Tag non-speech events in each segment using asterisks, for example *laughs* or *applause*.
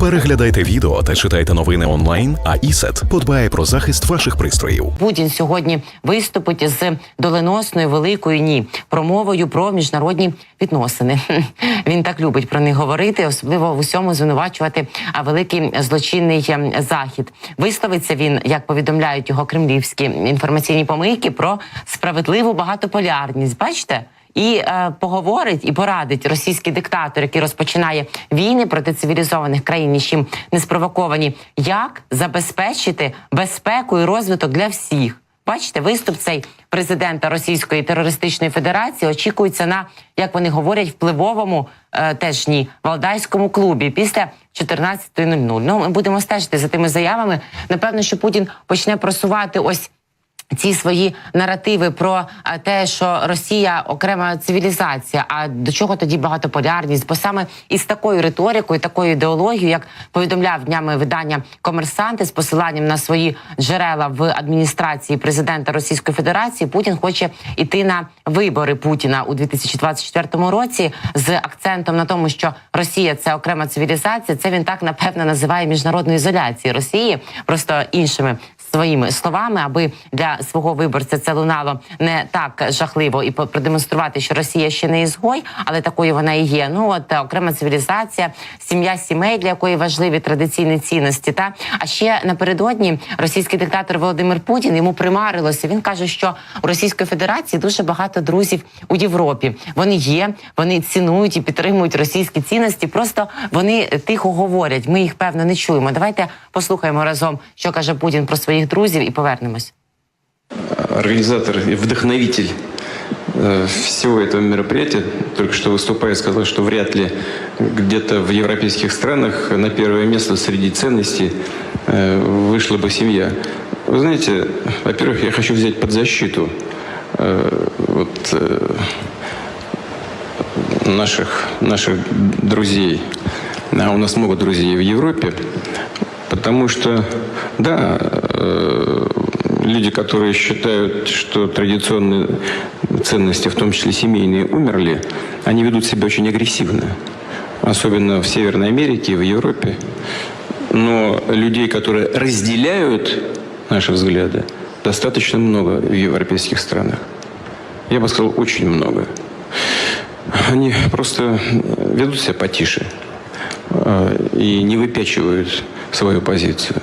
Переглядайте відео та читайте новини онлайн. А ІСЕТ подбає про захист ваших пристроїв. Путін сьогодні виступить з доленосною великою ні промовою про міжнародні відносини. *laughs* Він так любить про них говорити, особливо в усьому звинувачувати а, великий злочинний захід. Висловиться він, як повідомляють його кремлівські інформаційні помийки, про справедливу багатополярність. Бачите? І е, поговорить і порадить російський диктатор, який розпочинає війни проти цивілізованих країн, нічим не спровоковані, як забезпечити безпеку і розвиток для всіх. Бачите, виступ цей президента Російської терористичної федерації очікується на, як вони говорять, впливовому е, теж ні валдайському клубі після 14.00. Ну, ми будемо стежити за тими заявами. Напевно, що Путін почне просувати ось. Ці свої наративи про те, що Росія окрема цивілізація. А до чого тоді багатополярність? Бо саме із такою риторикою, такою ідеологією, як повідомляв днями видання комерсанти з посиланням на свої джерела в адміністрації президента Російської Федерації, Путін хоче йти на вибори Путіна у 2024 році з акцентом на тому, що Росія це окрема цивілізація. Це він так напевно називає міжнародною ізоляцією Росії, просто іншими своїми словами, аби для свого виборця це лунало не так жахливо і продемонструвати, що Росія ще не ізгой, але такою вона і є. Ну от е, окрема цивілізація, сім'я сімей, для якої важливі традиційні цінності. Та а ще напередодні російський диктатор Володимир Путін йому примарилося. Він каже, що у Російської Федерації дуже багато друзів у Європі. Вони є, вони цінують і підтримують російські цінності. Просто вони тихо говорять. Ми їх певно не чуємо. Давайте послухаємо разом, що каже Путін про своїх друзів, і повернемось. организатор и вдохновитель э, всего этого мероприятия, только что выступая, сказал, что вряд ли где-то в европейских странах на первое место среди ценностей э, вышла бы семья. Вы знаете, во-первых, я хочу взять под защиту э, вот, э, наших, наших друзей. А у нас много друзей в Европе. Потому что, да, э, люди, которые считают, что традиционные ценности, в том числе семейные, умерли, они ведут себя очень агрессивно. Особенно в Северной Америке и в Европе. Но людей, которые разделяют наши взгляды, достаточно много в европейских странах. Я бы сказал, очень много. Они просто ведут себя потише э, и не выпячивают свою позицию.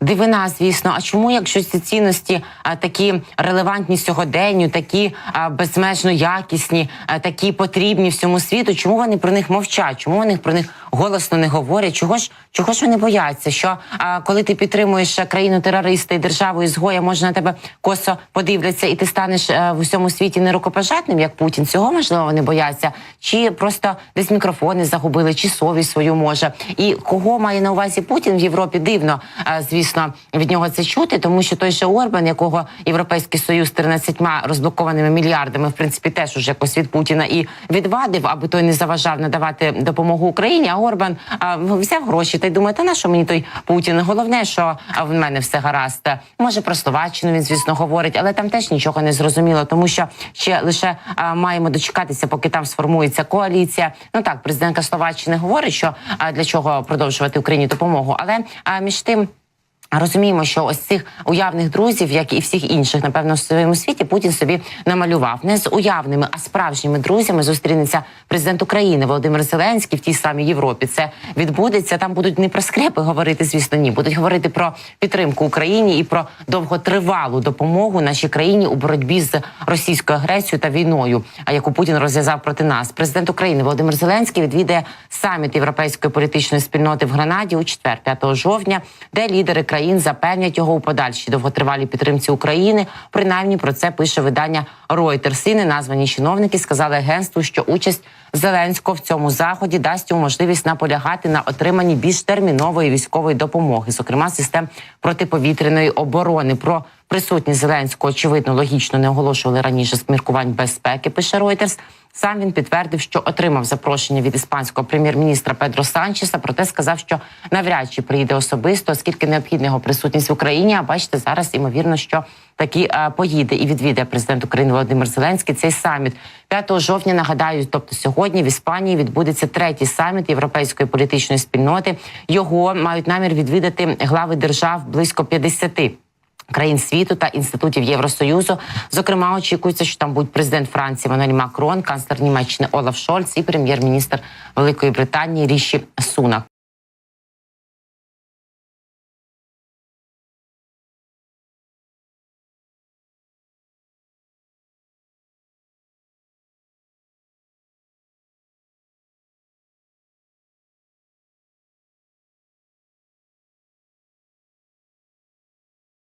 Дивина, звісно. А чому, якщо ці цінності а, такі релевантні сьогоденню, такі а, безмежно якісні, а, такі потрібні всьому світу, чому вони про них мовчать? Чому вони про них голосно не говорять? Чого ж чого ж вони бояться? Що коли ти підтримуєш країну терориста і державу ізгоя, може на тебе косо подивляться, і ти станеш е, в усьому світі нерукопожатним, як Путін? Цього можливо вони бояться? Чи просто десь мікрофони загубили, чи совість свою може? І кого має на увазі Путін в Європі? Дивно, е, звісно, від нього це чути, тому що той же Орбан, якого Європейський Союз 13 розблокованими мільярдами, в принципі, теж уже якось від Путіна і відвадив, аби той не заважав надавати допомогу Україні. А Орбан а, взяв гроші та й думає, та на що мені той Путін? Головне, що в мене все гаразд. Може про Словаччину він, звісно, говорить, але там теж нічого не зрозуміло, тому що ще лише а, маємо дочекатися, поки там сформується коаліція. Ну так, президентка Словаччини говорить, що а, для чого продовжувати Україні допомогу, але а, між тим. Розуміємо, що ось цих уявних друзів, як і всіх інших, напевно, в своєму світі Путін собі намалював не з уявними, а справжніми друзями зустрінеться президент України Володимир Зеленський в тій самій Європі. Це відбудеться. Там будуть не про скрепи говорити, звісно, ні. Будуть говорити про підтримку Україні і про довготривалу допомогу нашій країні у боротьбі з російською агресією та війною, а яку Путін розв'язав проти нас. Президент України Володимир Зеленський відвідає саміт європейської політичної спільноти в Гранаді у четвер, 5 жовтня, де лідери країн запевнять його у подальшій довготривалій підтримці України. Принаймні про це пише видання Reuters. І неназвані чиновники сказали агентству, що участь Зеленського в цьому заході дасть йому можливість наполягати на отриманні більш термінової військової допомоги, зокрема систем протиповітряної оборони. Про присутність Зеленського очевидно логічно не оголошували раніше з міркувань безпеки. Пише Reuters. Сам він підтвердив, що отримав запрошення від іспанського прем'єр-міністра Педро Санчеса, проте сказав, що навряд чи приїде особисто, оскільки необхідна його присутність в Україні. А бачите, зараз ймовірно, що таки е, поїде і відвідає президент України Володимир Зеленський цей саміт 5 жовтня. Нагадаю, тобто сьогодні в Іспанії відбудеться третій саміт європейської політичної спільноти. Його мають намір відвідати глави держав близько 50 країн світу та інститутів Євросоюзу. Зокрема, очікується, що там будуть президент Франції Мануель Макрон, канцлер Німеччини Олаф Шольц і прем'єр-міністр Великої Британії Ріші Сунак.